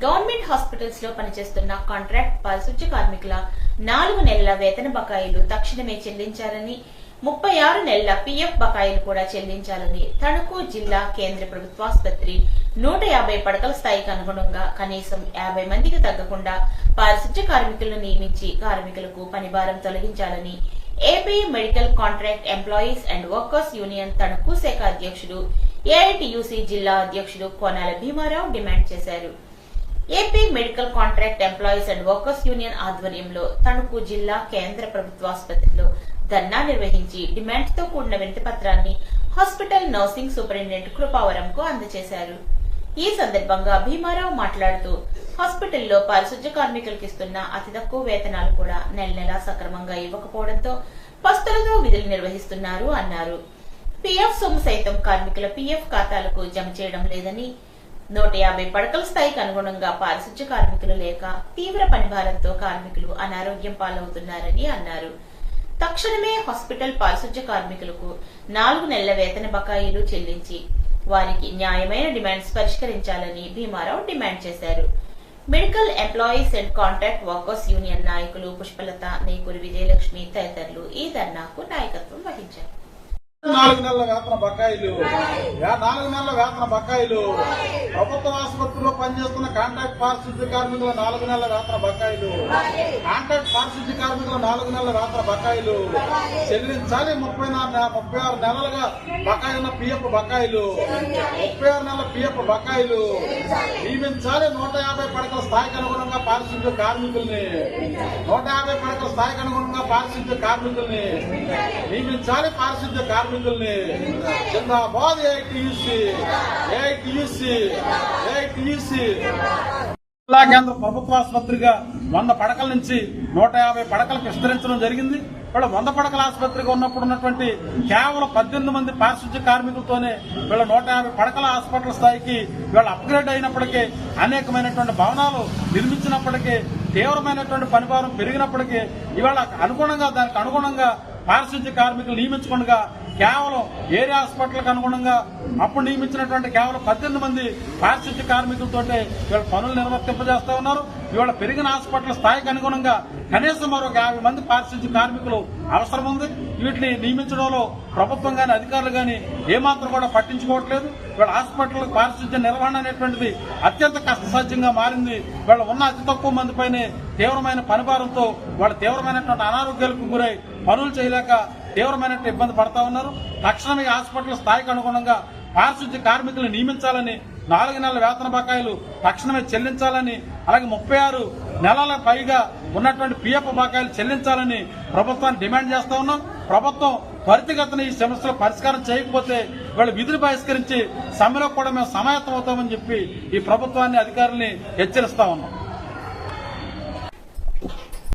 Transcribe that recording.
Government హాస్పిటల్స్లో పనిచేస్తున్న contract పారిశుధ్య కార్మికుల నాలుగు నెలల వేతన బకాయిలు తక్షణమే చెల్లించాలని ముప్పై ఆరు నెలల పిఎఫ్ బకాయిలు కూడా చెల్లించాలని తణుకు జిల్లా కేంద్ర ప్రభుత్వాసుపత్రి నూట యాభై పడకల స్థాయికి అనుగుణంగా కనీసం యాభై మందికి తగ్గకుండా పారిశుద్ధ్య కార్మికులను నియమించి కార్మికులకు పనిభారం తొలగించాలని AP medical contract employees and workers union Tanuku శాఖ అధ్యక్షుడు ఏఐటియుసి జిల్లా అధ్యక్షుడు కోనాల భీమారావు డిమాండ్ చేశారు. AP medical contract employees and workers union ఆధ్వర్యంలో తణుకు జిల్లా కేంద్ర ప్రభుత్వాసుపత్రిలో ధర్నా నిర్వహించి డిమాండ్తో కూడిన వినతిపత్రాన్ని హాస్పిటల్ నర్సింగ్ సూపరింటెండెంట్ కృపావరంకు అందజేశారు. ఈ సందర్భంగా భీమారావు మాట్లాడుతూ హాస్పిటల్లో పారిశుధ్య కార్మికులకు ఇస్తున్న అతి తక్కువ వేతనాలు కూడా నెల నెలా సక్రమంగా ఇవ్వకపోవడంతో పస్తులతో విధులు నిర్వహిస్తున్నారు అన్నారు. పీఎఫ్ సొమ్ము సైతం కార్మికుల పీఎఫ్ ఖాతాలకు జమ చేయడం లేదని నూట యాభై పడకల స్థాయికి అనుగుణంగా పారిశుధ్య కార్మికులు లేక తీవ్ర పనిభారంతో కార్మికులు అనారోగ్యం పాలవుతున్నారని అన్నారు. తక్షణమే హాస్పిటల్ పారిశుధ్య కార్మికులకు నాలుగు నెలల వేతన బకాయిలు చెల్లించి వారికి న్యాయమైన డిమాండ్స్ పరిష్కరించాలని భీమారావు డిమాండ్ చేశారు. Medical employees and contract workers union నాయకులు పుష్పలత నేకూరి విజయలక్ష్మి తదితరులు ఈ ధర్నాకు నాయకత్వం వహించారు. నాలుగు నెలల వేతన బకాయిలు. నాలుగు నెలల వేతన బకాయిలు. ప్రభుత్వ ఆసుపత్రిలో పనిచేస్తున్న కాంట్రాక్ట్ పారిశుద్ధ్య కార్మికుల నాలుగు నెలల వేతన బకాయిలు. పారిశుద్ధ్య కార్మికులు నాలుగు నెలల రాత్ర బకాయిలు చెల్లించాలి. ముప్పై ముప్పై ఆరు నెలలుగా బకాయి ఉన్న పిఎఫ్ బకాయిలు ముప్పై ఆరు నెలల పిఎఫ్ బకాయిలు నియమించాలి. నూట యాభై పడకల స్థాయికి అనుగుణంగా పారిశుద్ధ్య కార్మికుల్ని నూట యాభై పడకల స్థాయికి అనుగుణంగా పారిశుద్ధ్య కార్మికుల్ని నియమించాలి. పారిశుద్ధ్య కార్మికుల్ని జిందాబాద్ ఏఐటియుసి ఏఐటియుసి ఏఐటియుసి జిల్లా కేంద్ర ప్రభుత్వ ఆసుపత్రిగా వంద పడకల నుంచి నూట యాభై పడకలకు విస్తరించడం జరిగింది. వీళ్ళ వంద పడకల ఆసుపత్రిగా ఉన్నప్పుడు ఉన్నటువంటి కేవలం పద్దెనిమిది మంది పారిశుద్ధ్య కార్మికులతోనే వీళ్ళ నూట యాభై పడకల హాస్పిటల్ స్థాయికి వీళ్ళ అప్గ్రేడ్ అయినప్పటికీ అనేకమైనటువంటి భవనాలు నిర్మించినప్పటికీ తీవ్రమైనటువంటి పనిభారం పెరిగినప్పటికీ ఇవాళ అనుగుణంగా దానికి అనుగుణంగా పారిశుద్ధ్య కార్మికులు నియమించకుండా కేవలం ఏరియా హాస్పిటల్కి అనుగుణంగా అప్పుడు నియమించినటువంటి కేవలం పద్దెనిమిది మంది పారిశుద్ధ్య కార్మికులతోటే ఇవాళ పనులు నిర్వర్తింపజేస్తా ఉన్నారు. ఇవాళ పెరిగిన హాస్పిటల్ స్థాయికి అనుగుణంగా కనీసం మరొక యాభై మంది పారిశుద్ధ్య కార్మికులు అవసరం ఉంది. వీటిని నియమించడంలో ప్రభుత్వం కానీ అధికారులు కానీ ఏమాత్రం కూడా పట్టించుకోవట్లేదు. వీళ్ళ హాస్పిటల్ పారిశుద్ధ్య నిర్వహణ అనేటువంటిది అత్యంత కష్టసాధ్యంగా మారింది. వీళ్ళ ఉన్న అతి తక్కువ మంది పైనే తీవ్రమైన పనిభారంతో వాళ్ళు తీవ్రమైనటువంటి అనారోగ్యాలకు గురై పనులు చేయలేక తీవ్రమైన ఇబ్బంది పడతా ఉన్నారు. తక్షణమే హాస్పిటల్ స్థాయికి అనుగుణంగా పారిశుద్ధ్య కార్మికులను నియమించాలని నాలుగు నెలల వేతన బకాయిలు తక్షణమే చెల్లించాలని అలాగే ముప్పై ఆరు నెలల పైగా ఉన్నటువంటి పిఎఫ్ బకాయిలు చెల్లించాలని ప్రభుత్వాన్ని డిమాండ్ చేస్తా ఉన్నాం. ప్రభుత్వం త్వరితగతిన ఈ సమస్యలు పరిష్కారం చేయకపోతే వీళ్ళు విధులు బహిష్కరించి సమ్మెలో కూడా మేము సమాయత్తం అవుతామని చెప్పి ఈ ప్రభుత్వాన్ని అధికారుల్ని హెచ్చరిస్తా ఉన్నాం.